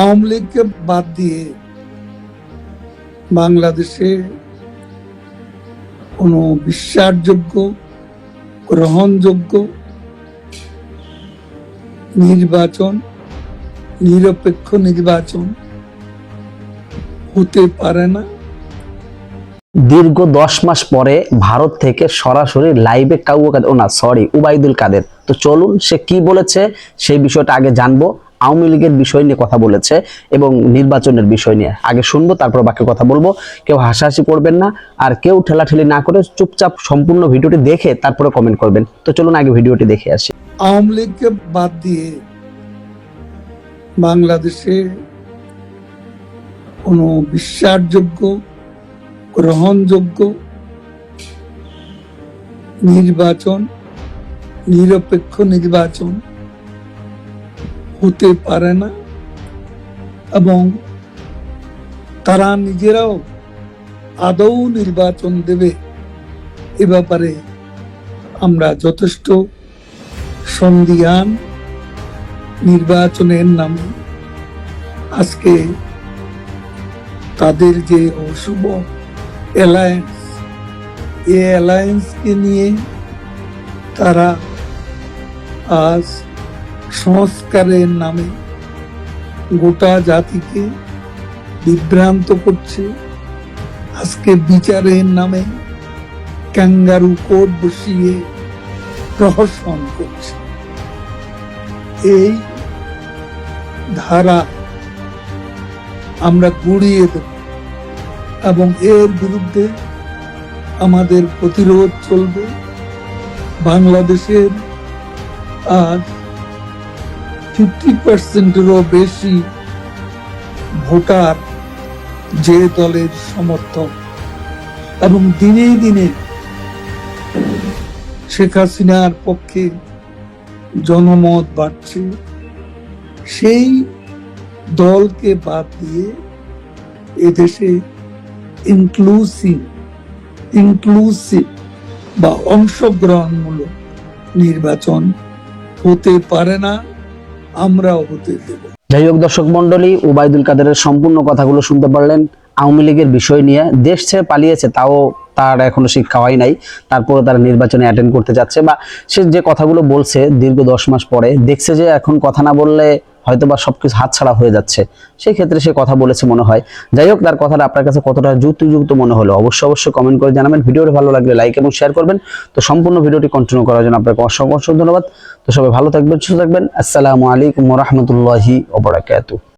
আওয়ামী লীগকে বাদ দিয়ে বাংলাদেশে কোনো বিশ্বাসযোগ্য, গ্রহণযোগ্য নির্বাচন, নিরপেক্ষ নির্বাচন হতে পারে না। দীর্ঘ দশ মাস পরে ভারত থেকে সরাসরি লাইভে কাউ ও না সরি উবাইদুল কাদের। তো চলুন সে কি বলেছে, সেই বিষয়টা আগে জানব। আওয়ামী লীগের বিষয় নিয়ে কথা বলেছে এবং নির্বাচনের বিষয় নিয়ে আগে শুনব, তারপর বাকি কথা বলব। কেউ হাসাহাসি করবেন না, আর কেউ ঠেলাঠেলি না করে চুপচাপ সম্পূর্ণ ভিডিওটি দেখে তারপরে কমেন্ট করবেন। তো চলুন আগে ভিডিওটি দেখে আসি। আওয়ামী লীগকে বাদ দিয়ে বাংলাদেশে কোনো বিশ্বাসযোগ্য, গ্রহণযোগ্য নির্বাচন, নিরপেক্ষ নির্বাচন হতে পারে না। এবং তারা নিজেরাও আদৌ নির্বাচন দেবে এ ব্যাপারে আমরা যথেষ্ট সন্দিহান নির্বাচনের নামে। আজকে তাদের যে অশুভ অ্যালায়েন্স এ অ্যালায়েন্সকে নিয়ে তারা আজ সংস্কারের নামে গোটা জাতিকে বিভ্রান্ত করছে। আজকে বিচারের নামে ক্যাঙ্গারু কোট বসিয়ে প্রহসন করছে। এই ধারা আমরা গুড়িয়ে দেব এবং এর বিরুদ্ধে আমাদের প্রতিরোধ চলবে। বাংলাদেশের আজ ফিফটি পার্সেন্টেরও বেশি ভোটার যে দলের সমর্থক এবং দিনে দিনে শেখ হাসিনার পক্ষে জনমত বাড়ছে, সেই দলকে বাদ দিয়ে এদেশে ইনক্লুসিভ ইনক্লুসিভ বা অংশগ্রহণমূলক নির্বাচন হতে পারে না। আমরাও হতে দেব। যাই হোক দর্শক মন্ডলী ওবায়দুল কাদেরের সম্পূর্ণ কথাগুলো শুনতে পারলেন। আওয়ামী লীগের বিষয় নিয়ে দেশ ছেড়ে পালিয়েছে, তাও তার এখনও শিক্ষা হয় নাই। তারপরে তারা নির্বাচনে অ্যাটেন্ড করতে যাচ্ছে বা সে যে কথাগুলো বলছে দীর্ঘ দশ মাস পরে, দেখছে যে এখন কথা না বললে হয়তো বা সবকিছু হাতছাড়া হয়ে যাচ্ছে। সেই ক্ষেত্রে সে কথা বলেছে মনে হয়। যাই হোক, তার কথাটা আপনার কাছে কতটা যুক্তিযুক্ত মনে হলো অবশ্যই অবশ্যই কমেন্ট করে জানাবেন। ভিডিওটি ভালো লাগলে লাইক এবং শেয়ার করবেন। তো সম্পূর্ণ ভিডিওটি কন্টিনিউ করার জন্য আপনাকে অসংখ্য অসংখ্য ধন্যবাদ। তো সবাই ভালো থাকবেন, সুস্থ থাকবেন। আসসালামু আলাইকুম রহমতুল্লাহি ওবরাকাতু